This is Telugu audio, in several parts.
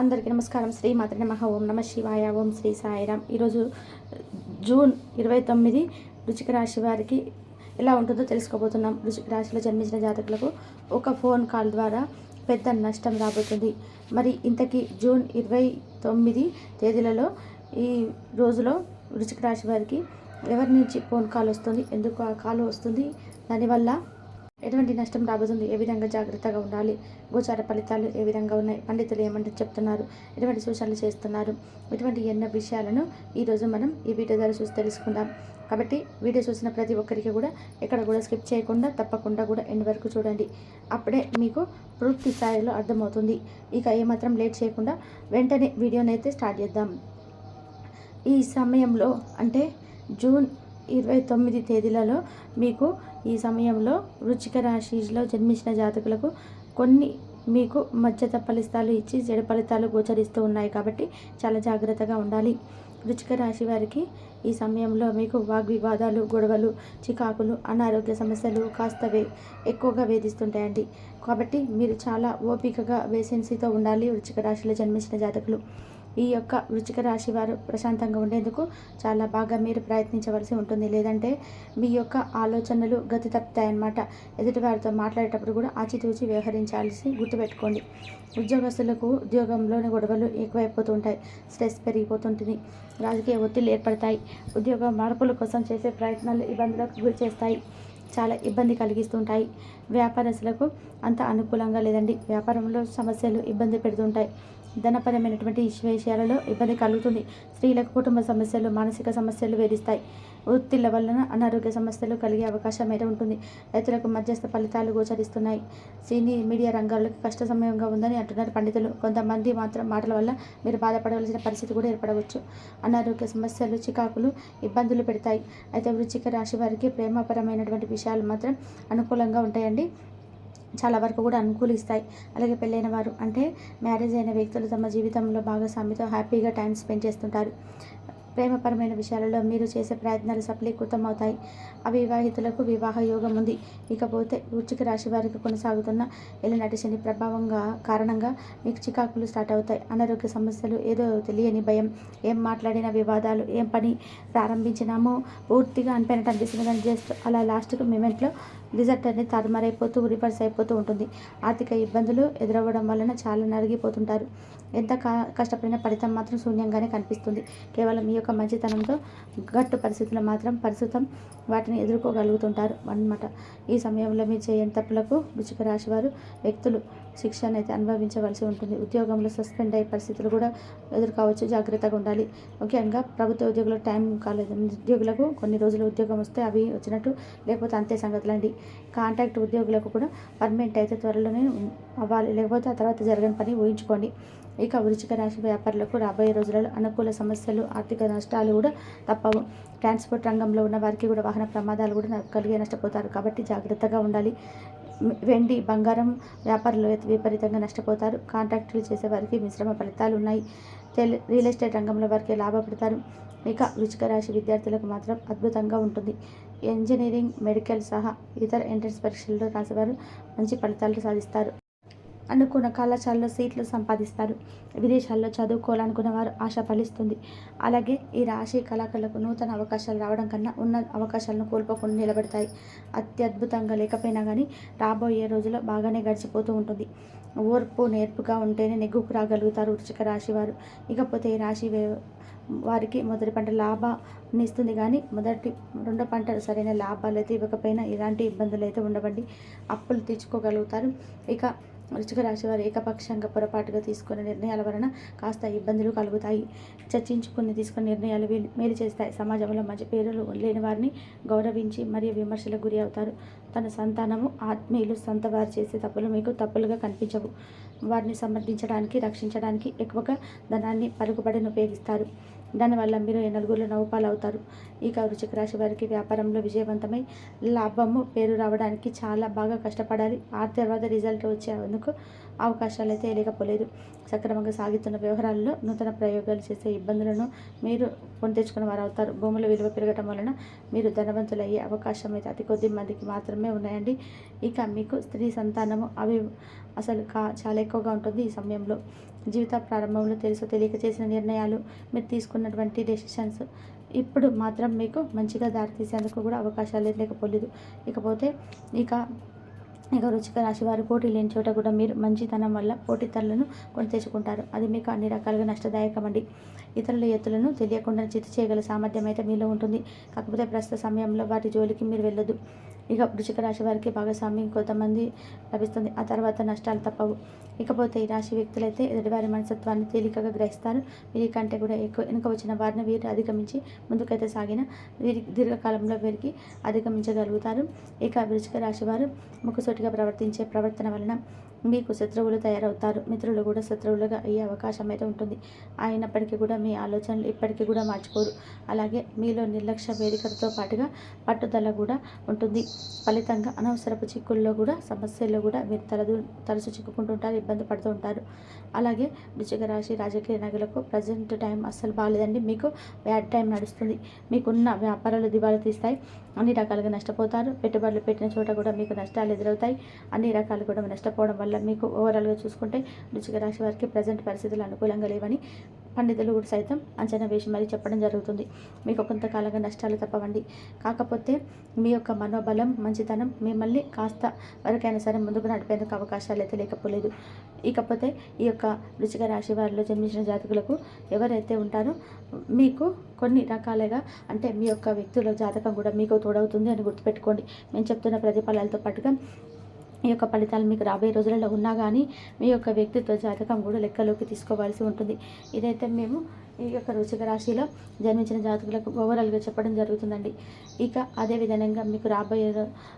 అందరికీ నమస్కారం. శ్రీ మాత్ర నమః. ఓం నమ శివాయ. ఓం శ్రీ సాయిరామ్. ఈరోజు జూన్ ఇరవై తొమ్మిది రుచిక రాశి వారికి ఎలా ఉంటుందో తెలుసుకోబోతున్నాం. రుచిక రాశిలో జన్మించిన జాతకులకు ఒక ఫోన్ కాల్ ద్వారా పెద్ద నష్టం రాబోతుంది. మరి ఇంతకీ జూన్ ఇరవై తొమ్మిది తేదీలలో ఈ రోజులో రుచిక రాశి వారికి ఎవరి నుంచి ఫోన్ కాల్ వస్తుంది? ఎందుకు ఆ కాల్ వస్తుంది? దానివల్ల ఎటువంటి నష్టం రాబోతుంది? ఏ విధంగా జాగ్రత్తగా ఉండాలి? గోచార ఫలితాలు ఏ విధంగా ఉన్నాయి? పండితులు ఏమంటే చెప్తున్నారు? ఎటువంటి సూచనలు చేస్తున్నారు? ఇటువంటి ఎన్నో విషయాలను ఈరోజు మనం ఈ వీడియో ద్వారా చూసి తెలుసుకుందాం. కాబట్టి వీడియో చూసిన ప్రతి ఒక్కరికి కూడా ఎక్కడ కూడా స్కిప్ చేయకుండా తప్పకుండా కూడా ఎండ్ వరకు చూడండి. అప్పుడే మీకు పూర్తి స్థాయిలో అర్థమవుతుంది. ఇక ఏమాత్రం లేట్ చేయకుండా వెంటనే వీడియోని అయితే స్టార్ట్ చేద్దాం. ఈ సమయంలో అంటే జూన్ ఇరవై తొమ్మిది తేదీలలో మీకు ఈ సమయంలో వృచ్చిక రాశిలో జన్మించిన జాతకులకు కొన్ని మీకు మధ్యత ఫలితాలు ఇచ్చి చెడు ఫలితాలు గోచరిస్తూ ఉన్నాయి కాబట్టి చాలా జాగ్రత్తగా ఉండాలి. వృచ్చిక రాశి వారికి ఈ సమయంలో మీకు వాగ్వివాదాలు గొడవలు చికాకులు అనారోగ్య సమస్యలు కాస్త వే ఎక్కువగా వేధిస్తుంటాయండి. కాబట్టి మీరు చాలా ఓపికగా వేసెన్సీతో ఉండాలి వృచ్చిక రాశిలో జన్మించిన జాతకులు. ఈ యొక్క వృచ్చిక రాశి వారు ప్రశాంతంగా ఉండేందుకు చాలా బాగా మీరు ప్రయత్నించవలసి ఉంటుంది. లేదంటే మీ యొక్క ఆలోచనలు గతి తప్పుతాయన్నమాట ఎదుటివారితో మాట్లాడేటప్పుడు కూడా ఆచితూచి వ్యవహరించాల్సి గుర్తుపెట్టుకోండి. ఉద్యోగస్తులకు ఉద్యోగంలోని గొడవలు ఎక్కువైపోతూ ఉంటాయి. స్ట్రెస్ పెరిగిపోతుంటుంది. రాజకీయ ఒత్తిళ్ళు ఏర్పడతాయి. ఉద్యోగ మార్పుల కోసం చేసే ప్రయత్నాలు ఇబ్బందులకు గురి చేస్తాయి. చాలా ఇబ్బంది కలిగిస్తుంటాయి వ్యాపారస్తులకు అంత అనుకూలంగా లేదండి. వ్యాపారంలో సమస్యలు ఇబ్బంది పెడుతుంటాయి ధనపరమైనటువంటి విషయాలలో ఇబ్బంది కలుగుతుంది. స్త్రీలకు కుటుంబ సమస్యలు మానసిక సమస్యలు వేధిస్తాయి. ఒత్తిళ్ళ వలన అనారోగ్య సమస్యలు కలిగే అవకాశం అయితే ఉంటుంది. రైతులకు మధ్యస్థ ఫలితాలు గోచరిస్తున్నాయి. సినీ మీడియా రంగాలకు కష్ట సమయంగా ఉందని అంటున్నారు పండితులు. కొంతమంది మాత్రం మాటల వల్ల మీరు బాధపడవలసిన పరిస్థితి కూడా ఏర్పడవచ్చు. అనారోగ్య సమస్యలు చికాకులు ఇబ్బందులు పెడతాయి. అయితే వృచ్చిక రాశి వారికి ప్రేమపరమైనటువంటి విషయాలు మాత్రం అనుకూలంగా ఉంటాయండి. చాలా వరకు కూడా అనుకూలిస్తాయి. అలాగే పెళ్ళైన వారు అంటే మ్యారేజ్ అయిన వ్యక్తులు తమ జీవితంలో భాగస్వామితో హ్యాపీగా టైం స్పెండ్ చేస్తుంటారు. ప్రేమపరమైన విషయాలలో మీరు చేసే ప్రయత్నాలు సఫలీకృతం అవుతాయి అవివాహితులకు వివాహ యోగం ఉంది. ఇకపోతే వృచ్చిక రాశి వారికి కొనసాగుతున్న ఎల్లనాటి శని ప్రభావంగా కారణంగా మీకు చికాకులు స్టార్ట్ అవుతాయి. అనారోగ్య సమస్యలు ఏదో తెలియని భయం ఏం మాట్లాడిన వివాదాలు ఏం పని ప్రారంభించినామో పూర్తిగా అనిపోయినట్టు అనిపిస్తుంది. కానీ జస్ట్ అలా లాస్ట్కి మూమెంట్లో డిజర్ట్ అనేది తారుమారైపోతూ రివర్స్ అయిపోతూ ఉంటుంది. ఆర్థిక ఇబ్బందులు ఎదురవ్వడం వలన చాలా నలిగిపోతుంటారు. ఎంత కష్టపడిన ఫలితం మాత్రం శూన్యంగానే కనిపిస్తుంది. కేవలం ఈ యొక్క మంచితనంతో గట్టు పరిస్థితులు మాత్రం ప్రస్తుతం వాటిని ఎదుర్కోగలుగుతుంటారు అన్నమాట. ఈ సమయంలో మీరు చేయని తప్పులకు రుచిక రాశి వారు వ్యక్తులు శిక్షణ అయితే అనుభవించవలసి ఉంటుంది. ఉద్యోగంలో సస్పెండ్ అయ్యే పరిస్థితులు కూడా ఎదుర్కోవచ్చు. జాగ్రత్తగా ఉండాలి. ముఖ్యంగా ప్రభుత్వ ఉద్యోగులు టైం కాలేదు. ఉద్యోగులకు కొన్ని రోజులు ఉద్యోగం వస్తే అవి వచ్చినట్టు లేకపోతే అంతే సంగతులండి కాంట్రాక్ట్ ఉద్యోగులకు కూడా పర్మనెంట్ అయితే త్వరలోనే అవ్వాలి. లేకపోతే ఆ తర్వాత జరగని పని ఊహించుకోండి. ఇక వృచిక రాశి వ్యాపారులకు రాబోయే రోజులలో అనుకూల సమస్యలు ఆర్థిక నష్టాలు కూడా తప్పవు. ట్రాన్స్పోర్ట్ రంగంలో ఉన్న వారికి కూడా వాహన ప్రమాదాలు కూడా కలిగే నష్టపోతారు. కాబట్టి జాగ్రత్తగా ఉండాలి. వెండి బంగారం వ్యాపారులు విపరీతంగా నష్టపోతారు. కాంట్రాక్టులు చేసేవారికి మిశ్రమ ఫలితాలు ఉన్నాయి. తెలి రియల్ ఎస్టేట్ రంగంలో వారికి లాభపడతారు. ఇక వృచిక రాశి విద్యార్థులకు మాత్రం అద్భుతంగా ఉంటుంది. ఇంజనీరింగ్ మెడికల్ సహా ఇతర ఎంట్రన్స్ పరీక్షల్లో రాసేవారు మంచి ఫలితాలు సాధిస్తారు. అనుకున్న కళాశాలలో సీట్లు సంపాదిస్తారు. విదేశాల్లో చదువుకోవాలనుకున్న వారు ఆశ ఫలిస్తుంది. అలాగే ఈ రాశి కళాకారులకు నూతన అవకాశాలు రావడం కన్నా ఉన్న అవకాశాలను కోల్పోకుండా నిలబడతాయి. అత్యద్భుతంగా లేకపోయినా కానీ రాబోయే రోజుల్లో బాగానే గడిచిపోతూ ఉంటుంది. ఓర్పు నేర్పుగా ఉంటేనే నెగ్గుకు రాగలుగుతారు వృచ్చిక రాశి వారు. ఇకపోతే ఈ రాశి వారికి మొదటి పంట లాభాన్ని ఇస్తుంది కానీ మొదటి రెండో పంట సరైన లాభాలు అయితే ఇవ్వకపోయినా ఇలాంటి ఇబ్బందులు అయితే ఉండవండి. అప్పులు తీర్చుకోగలుగుతారు. ఇక వృచ్చిక రాశి వారు ఏకపక్షంగా పొరపాటుగా తీసుకునే నిర్ణయాల వలన కాస్త ఇబ్బందులు కలుగుతాయి. చర్చించుకుని తీసుకునే నిర్ణయాలు మేలు చేస్తాయి. సమాజంలో మంచి పేరులు లేని వారిని గౌరవించి మరియు విమర్శలకు గురి అవుతారు. తన సంతానము ఆత్మీయులు సొంత వారు చేసే తప్పులు మీకు తప్పులుగా కనిపించవు. వారిని సమర్థించడానికి రక్షించడానికి ఎక్కువగా ధనాన్ని పలుకుబడిని ఉపయోగిస్తారు. దానివల్ల మీరు నలుగురిలో నవ్వుపాలు అవుతారు ఇక వృచిక రాశి వారికి వ్యాపారంలో విజయవంతమై లాభము పేరు రావడానికి చాలా బాగా కష్టపడాలి. ఆ తర్వాత రిజల్ట్ వచ్చేందుకు అవకాశాలు అయితే లేకపోలేదు సక్రమంగా సాగుతున్న వ్యవహారాల్లో నూతన ప్రయోగాలు చేసే ఇబ్బందులను మీరు కొని తెచ్చుకున్న వారు అవుతారు భూముల విలువ పెరగటం వలన మీరు ధనవంతులు అయ్యే అవకాశం అయితే అతి కొద్ది మందికి మాత్రమే ఉన్నాయండి. ఇక మీకు స్త్రీ సంతానము అవి అసలు కా చాలా ఎక్కువగా ఉంటుంది ఈ సమయంలో. జీవిత ప్రారంభంలో తెలుసు తెలియక చేసిన నిర్ణయాలు మీరు తీసుకున్నటువంటి డెసిషన్స్ ఇప్పుడు మాత్రం మీకు మంచిగా దారితీసేందుకు కూడా అవకాశాలు లేకపోలేదు. ఇకపోతే ఇక ఇక రుచిక రాశి వారు పోటీ లేని చోట కూడా మీరు మంచితనం వల్ల పోటీతరులను కొని తెచ్చుకుంటారు. అది మీకు అన్ని రకాలుగా నష్టదాయకమండి. ఇతరుల ఎత్తులను తెలియకుండా చిత్తు చేయగల సామర్థ్యం అయితే మీలో ఉంటుంది. కాకపోతే ప్రస్తుత సమయంలో వాటి జోలికి మీరు వెళ్ళొద్దు ఇక వృచిక రాశి వారికి భాగస్వామి కొంతమంది లభిస్తుంది. ఆ తర్వాత నష్టాలు తప్పవు. ఇకపోతే ఈ రాశి వ్యక్తులైతే ఎదుటివారి మనసత్వాన్ని తేలికగా గ్రహిస్తారు. వీరికంటే కూడా ఎక్కువ వెనుక వచ్చిన వారిని వీరు అధిగమించి ముందుకైతే సాగిన వీరి దీర్ఘకాలంలో వీరికి అధిగమించగలుగుతారు. ఇక వృచిక రాశి వారు ముక్కుసూటిగా ప్రవర్తించే ప్రవర్తన వలన మీకు శత్రువులు తయారవుతారు. మిత్రులు కూడా శత్రువులుగా అయ్యే అవకాశం అయితే ఉంటుంది. అయినప్పటికీ కూడా మీ ఆలోచనలు ఇప్పటికీ కూడా మార్చుకోరు. అలాగే మీలో నిర్లక్ష్య వేదికలతో పాటుగా పట్టుదల కూడా ఉంటుంది. ఫలితంగా అనవసరపు చిక్కుల్లో కూడా సమస్యల్లో కూడా మీరు తలదు తరచు చిక్కుకుంటుంటారు ఇబ్బంది పడుతూ ఉంటారు. అలాగే వృచ్చిక రాశి రాజకీయ నగలకు ప్రజెంట్ టైం అస్సలు బాగాలేదండి మీకు బ్యాడ్ టైం నడుస్తుంది. మీకున్న వ్యాపారాలు దివాలా తీస్తాయి. అన్ని రకాలుగా నష్టపోతారు. పెట్టుబడులు పెట్టిన చోట కూడా మీకు నష్టాలు ఎదురవుతాయి. అన్ని రకాలు కూడా నష్టపోవడం వల్ల మీకు ఓవరాల్గా చూసుకుంటే వృచ్చిక రాశి వారికి ప్రజెంట్ పరిస్థితులు అనుకూలంగా లేవని పండితులు కూడా సైతం అంచనా వేసి మరీ చెప్పడం జరుగుతుంది. మీకు కొంతకాలంగా నష్టాలు తప్పవండి. కాకపోతే మీ యొక్క మనోబలం మంచితనం మిమ్మల్ని కాస్త వరకైనా సరే ముందుకు నడిపేందుకు అవకాశాలు అయితే లేకపోలేదు. ఇకపోతే ఈ యొక్క వృచిక రాశి వారిలో జన్మించిన జాతకులకు ఎవరైతే ఉంటారో మీకు కొన్ని రకాలుగా అంటే మీ యొక్క వ్యక్తుల జాతకం కూడా మీకు తోడవుతుంది అని గుర్తుపెట్టుకోండి. మేము చెప్తున్న ప్రతిఫలాలతో పాటుగా ఈ యొక్క ఫలితాలు మీకు రాబోయే రోజులలో ఉన్నా కానీ మీ యొక్క వ్యక్తిత్వ జాతకం కూడా లెక్కలోకి తీసుకోవాల్సి ఉంటుంది. ఇదైతే మేము ఈ యొక్క రుచిక రాశిలో జన్మించిన జాతకులకు ఓవరాల్గా చెప్పడం జరుగుతుందండి. ఇక అదే విధంగా మీకు రాబోయే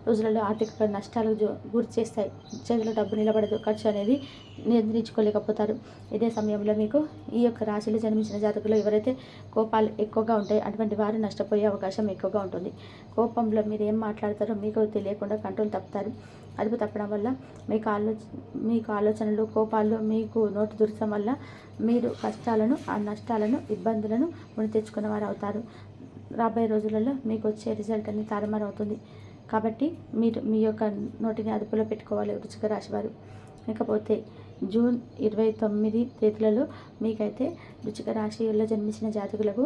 రోజులలో ఆర్థిక నష్టాలు గురి చేస్తాయి. చేతిలో డబ్బు నిలబడదు. ఖర్చు అనేది నియంత్రించుకోలేకపోతారు. ఇదే సమయంలో మీకు ఈ యొక్క రాశిలో జన్మించిన జాతకులు ఎవరైతే కోపాలు ఎక్కువగా ఉంటాయి అటువంటి వారు నష్టపోయే అవకాశం ఎక్కువగా ఉంటుంది. కోపంలో మీరు ఏం మాట్లాడతారో మీకు తెలియకుండా కంట్రోల్ తప్పుతారు. అదుపు తప్పడం వల్ల మీకు ఆలో మీకు ఆలోచనలు కోపాలు మీకు నోటు దురచడం వల్ల మీరు కష్టాలను ఆ నష్టాలను ఇబ్బందులను ముని తెచ్చుకున్న వారు అవుతారు రాబోయే రోజులలో మీకు వచ్చే రిజల్ట్ అనేది తారుమారు అవుతుంది కాబట్టి మీరు మీ యొక్క నోటిని అదుపులో పెట్టుకోవాలి వృచ్చిక రాశివారు. ఇకపోతే జూన్ ఇరవై తొమ్మిది తేదీలలో మీకైతే వృచ్చిక రాశిలో జన్మించిన జాతకులకు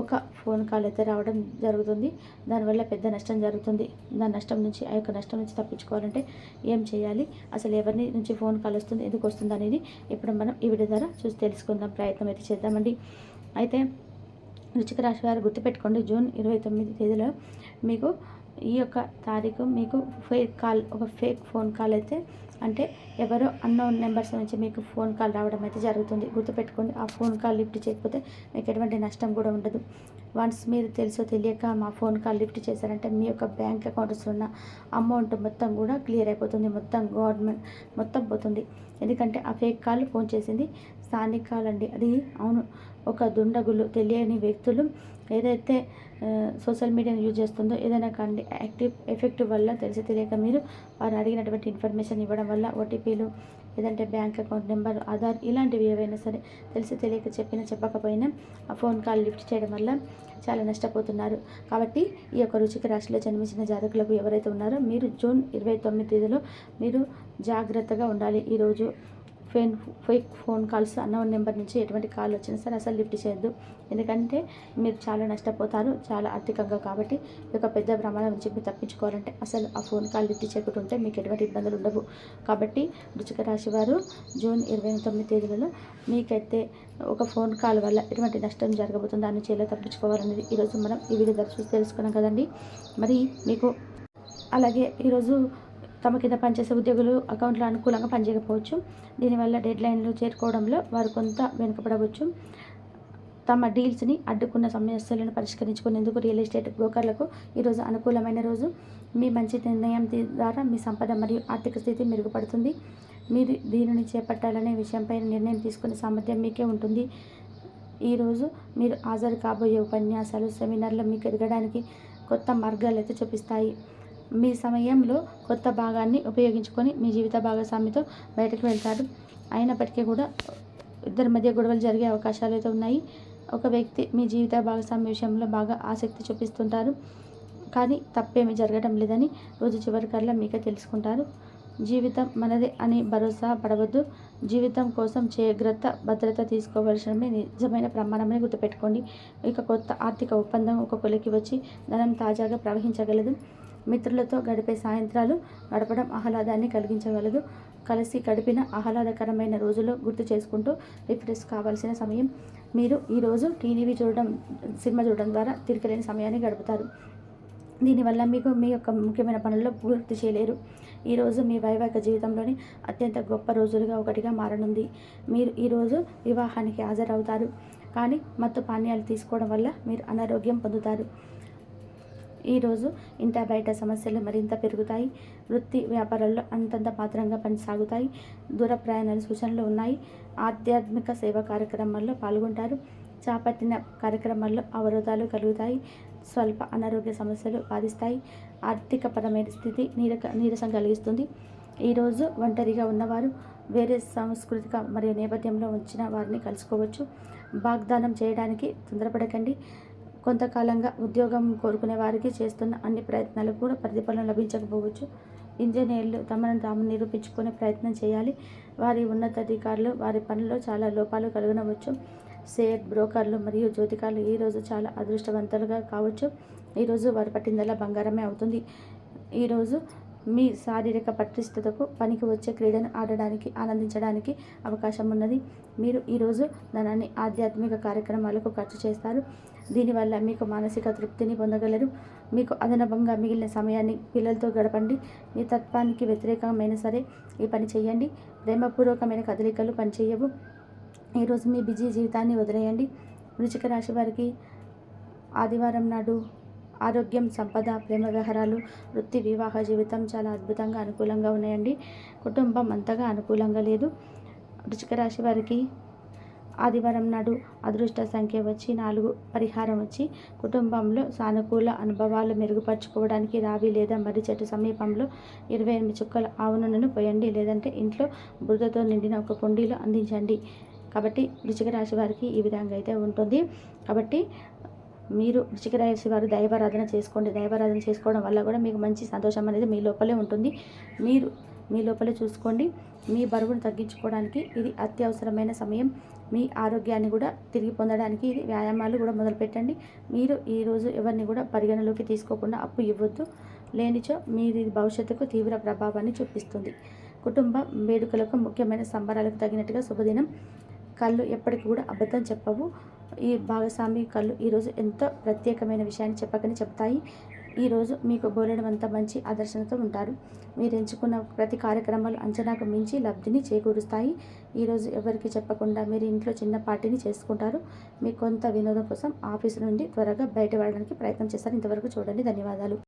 ఒక ఫోన్ కాల్ అయితే రావడం జరుగుతుంది. దానివల్ల పెద్ద నష్టం జరుగుతుంది. దాని నష్టం నుంచి ఆ యొక్క నష్టం నుంచి తప్పించుకోవాలంటే ఏం చేయాలి? అసలు ఎవరిని నుంచి ఫోన్ కాల్ వస్తుంది ఎందుకు వస్తుంది అనేది ఇప్పుడు మనం ఈ వీడియో ద్వారా చూసి తెలుసుకుందాం. ప్రయత్నం అయితే చేద్దామండి. అయితే రుచిక రాశి వారు గుర్తుపెట్టుకోండి. జూన్ ఇరవై తొమ్మిది తేదీలో మీకు ఈ యొక్క తారీఖు మీకు ఫేక్ కాల్ ఒక ఫేక్ ఫోన్ కాల్ అయితే అంటే ఎవరో అన్నోన్ నెంబర్స్ నుంచి మీకు ఫోన్ కాల్ రావడం అయితే జరుగుతుంది. గుర్తుపెట్టుకోండి ఆ ఫోన్ కాల్ లిఫ్ట్ చేయకపోతే మీకు ఎటువంటి నష్టం కూడా ఉండదు. వన్స్ మీరు తెలుసో తెలియక మా ఫోన్ కాల్ లిఫ్ట్ చేశారంటే మీ యొక్క బ్యాంక్ అకౌంట్స్ ఉన్న అమౌంట్ మొత్తం కూడా క్లియర్ అయిపోతుంది. మొత్తం గవర్నమెంట్ మొత్తం పోతుంది. ఎందుకంటే ఆ ఫేక్ కాల్ ఫోన్ చేసింది స్థానిక కాల్ అండి. అది అవును ఒక దుండగులు తెలియని వ్యక్తులు ఏదైతే సోషల్ మీడియాను యూజ్ చేస్తుందో ఏదైనా కానీ యాక్టివ్ ఎఫెక్ట్ వల్ల తెలిసి తెలియక మీరు వారు అడిగినటువంటి ఇన్ఫర్మేషన్ ఇవ్వడం వల్ల ఓటీపీలు లేదంటే బ్యాంక్ అకౌంట్ నెంబర్ ఆధార్ ఇలాంటివి ఏవైనా సరే తెలిసి తెలియక చెప్పినా చెప్పకపోయినా ఆ ఫోన్ కాల్ లిఫ్ట్ చేయడం వల్ల చాలా నష్టపోతున్నారు. కాబట్టి ఈ యొక్క రుచిక రాశిలో జన్మించిన జాతకులకు ఎవరైతే ఉన్నారో మీరు జూన్ ఇరవై తొమ్మిది తేదీలో మీరు జాగ్రత్తగా ఉండాలి. ఈరోజు ఫేన్ ఫేక్ ఫోన్ కాల్స్ అన్న నెంబర్ నుంచి ఎటువంటి కాల్ వచ్చినా సరే అసలు లిఫ్ట్ చేయొద్దు. ఎందుకంటే మీరు చాలా నష్టపోతారు చాలా ఆర్థికంగా కాబట్టి ఈ యొక్క పెద్ద ప్రమాదం నుంచి మీరు తప్పించుకోవాలంటే అసలు ఆ ఫోన్ కాల్ లిఫ్ట్ చేయకుంటుంటే మీకు ఎటువంటి ఇబ్బందులు ఉండవు. కాబట్టి రుచిక రాశి వారు జూన్ ఇరవై తొమ్మిది తేదీలలో మీకైతే ఒక ఫోన్ కాల్ వల్ల ఎటువంటి నష్టం జరగబోతుంది దాన్ని చేయలో తప్పించుకోవాలనేది ఈరోజు మనం ఈ వీడియో చూసి తెలుసుకున్నాం కదండి. మరి మీకు అలాగే ఈరోజు తమ కింద పనిచేసే ఉద్యోగులు అకౌంట్లో అనుకూలంగా పనిచేయకపోవచ్చు. దీనివల్ల డెడ్ లైన్లు చేరుకోవడంలో వారు కొంత వెనుకపడవచ్చు తమ డీల్స్ని అడ్డుకున్న సమస్యలను పరిష్కరించుకునేందుకు రియల్ ఎస్టేట్ బ్రోకర్లకు ఈరోజు అనుకూలమైన రోజు. మీ మంచి నిర్ణయం ద్వారా మీ సంపద మరియు ఆర్థిక స్థితి మెరుగుపడుతుంది. మీరు దీనిని చేపట్టాలనే విషయంపై నిర్ణయం తీసుకునే సామర్థ్యం మీకే ఉంటుంది. ఈరోజు మీరు హాజరు కాబోయే ఉపన్యాసాలు సెమినార్లు మీకు ఎదగడానికి కొత్త మార్గాలు అయితే చూపిస్తాయి. మీ సమయంలో కొత్త భాగాన్ని ఉపయోగించుకొని మీ జీవిత భాగస్వామితో బయటకు వెళ్తారు. అయినప్పటికీ కూడా ఇద్దరి మధ్య గొడవలు జరిగే అవకాశాలు అయితే ఉన్నాయి. ఒక వ్యక్తి మీ జీవిత భాగస్వామి విషయంలో బాగా ఆసక్తి చూపిస్తుంటారు. కానీ తప్పేమీ జరగడం లేదని రోజు చివరికల్లా మీకే తెలుసుకుంటారు. జీవితం మనదే అని భరోసా పడవద్దు. జీవితం కోసం జాగ్రత్త భద్రత తీసుకోవలసినవి నిజమైన ప్రమాణమని గుర్తుపెట్టుకోండి. ఇక కొత్త ఆర్థిక ఒప్పందం ఒక కొలికి వచ్చి ధనం తాజాగా ప్రవహించగలదు. మిత్రులతో గడిపే సాయంత్రాలు గడపడం ఆహ్లాదాన్ని కలిగించగలదు. కలిసి గడిపిన ఆహ్లాదకరమైన రోజులు గుర్తు చేసుకుంటూ రిఫ్రెష్ కావాల్సిన సమయం. మీరు ఈరోజు టీవీ చూడడం సినిమా చూడడం ద్వారా తిరిగిలేని సమయాన్ని గడుపుతారు. దీనివల్ల మీకు మీ యొక్క ముఖ్యమైన పనుల్లో పూర్తి చేయలేరు. ఈరోజు మీ వైవాహిక జీవితంలోని అత్యంత గొప్ప రోజులుగా ఒకటిగా మారనుంది. మీరు ఈరోజు వివాహానికి హాజరవుతారు. కానీ మత్తు పానీయాలు తీసుకోవడం వల్ల మీరు అనారోగ్యం పొందుతారు. ఈరోజు ఇంట బయట సమస్యలు మరింత పెరుగుతాయి. వృత్తి వ్యాపారాల్లో అంతంత పాత్రంగా పనిసాగుతాయి. దూర ప్రయాణాల సూచనలు ఉన్నాయి. ఆధ్యాత్మిక సేవా కార్యక్రమాల్లో పాల్గొంటారు. చేపట్టిన కార్యక్రమాల్లో అవరోధాలు కలుగుతాయి. స్వల్ప అనారోగ్య సమస్యలు బాధిస్తాయి. ఆర్థికపరమైన స్థితి నీరక నీరసం కలిగిస్తుంది. ఈరోజు ఒంటరిగా ఉన్నవారు వేరే సాంస్కృతిక మరియు నేపథ్యంలో ఉంచిన వారిని కలుసుకోవచ్చు. వాగ్దానం చేయడానికి తొందరపడకండి. కొంతకాలంగా ఉద్యోగం కోరుకునే వారికి చేస్తున్న అన్ని ప్రయత్నాలు కూడా ప్రతిఫలం లభించకపోవచ్చు. ఇంజనీర్లు తమను తాము నిరూపించుకునే ప్రయత్నం చేయాలి. వారి ఉన్నతాధికారులు వారి పనిలో చాలా లోపాలు కలగనవచ్చు. షేర్ బ్రోకర్లు మరియు జ్యోతికారులు ఈరోజు చాలా అదృష్టవంతులుగా కావచ్చు. ఈరోజు వారు పట్టిందల్లా బంగారమే అవుతుంది. ఈరోజు మీ శారీరక పటిష్టతకు పనికి వచ్చే క్రీడను ఆడడానికి ఆనందించడానికి అవకాశం ఉన్నది. మీరు ఈరోజు ధనాన్ని ఆధ్యాత్మిక కార్యక్రమాలకు ఖర్చు చేస్తారు. దీనివల్ల మీకు మానసిక తృప్తిని పొందగలరు. మీకు అదనభంగా మిగిలిన సమయాన్ని పిల్లలతో గడపండి. మీ తత్వానికి వ్యతిరేకమైన సరే ఈ పని చేయండి. ప్రేమపూర్వకమైన కదలికలు పనిచేయవు. ఈరోజు మీ బిజీ జీవితాన్ని వదిలేయండి. వృచిక రాశి వారికి ఆదివారం నాడు ఆరోగ్యం సంపద ప్రేమ వ్యవహారాలు వృత్తి వివాహ జీవితం చాలా అద్భుతంగా అనుకూలంగా ఉన్నాయండి. కుటుంబం అంతగా అనుకూలంగా లేదు. వృచిక రాశి వారికి ఆదివారం నాడు అదృష్ట సంఖ్య వచ్చి నాలుగు పరిహారం వచ్చి కుటుంబంలో సానుకూల అనుభవాలు మెరుగుపరచుకోవడానికి రావి లేదా మర్రి చెట్టు సమీపంలో ఇరవై ఎనిమిది చుక్కల ఆవు నూనెను పోయండి. లేదంటే ఇంట్లో బురదతో నిండిన ఒక కుండీలో అందించండి. కాబట్టి వృచిక రాశి వారికి ఈ విధంగా అయితే ఉంటుంది. కాబట్టి మీరు వృచిక రాశి వారు దైవారాధన చేసుకోండి. దైవారాధన చేసుకోవడం వల్ల కూడా మీకు మంచి సంతోషం అనేది మీ లోపలే ఉంటుంది. మీరు మీ లోపలే చూసుకోండి. మీ బరువును తగ్గించుకోవడానికి ఇది అత్యవసరమైన సమయం. మీ ఆరోగ్యాన్ని కూడా తిరిగి పొందడానికి ఇది వ్యాయామాలు కూడా మొదలుపెట్టండి. మీరు ఈరోజు ఎవరిని కూడా పరిగణలోకి తీసుకోకుండా అప్పు ఇవ్వద్దు. లేనిచో మీది భవిష్యత్తుకు తీవ్ర ప్రభావాన్ని చూపిస్తుంది. కుటుంబ వేడుకలకు ముఖ్యమైన సంబరాలకు తగినట్టుగా శుభదినం. కళ్ళు ఎప్పటికీ కూడా అబద్ధం చెప్పవు. ఈ భాగస్వామి కళ్ళు ఈరోజు ఎంతో ప్రత్యేకమైన విషయాన్ని చెప్పకని చెప్తాయి. ఈరోజు మీకు బోలెడమంత మంచి ఆదర్శనతో ఉంటారు. మీరు ఎంచుకున్న ప్రతి కార్యక్రమాలు అంచనాకు మించి లబ్ధిని చేకూరుస్తాయి. ఈరోజు ఎవరికి చెప్పకుండా మీరు ఇంట్లో చిన్న పార్టీని చేసుకుంటారు. మీ కొంత వినోదం కోసం ఆఫీసు నుండి త్వరగా బయటపడడానికి ప్రయత్నం చేస్తారు. ఇంతవరకు చూడండి. ధన్యవాదాలు.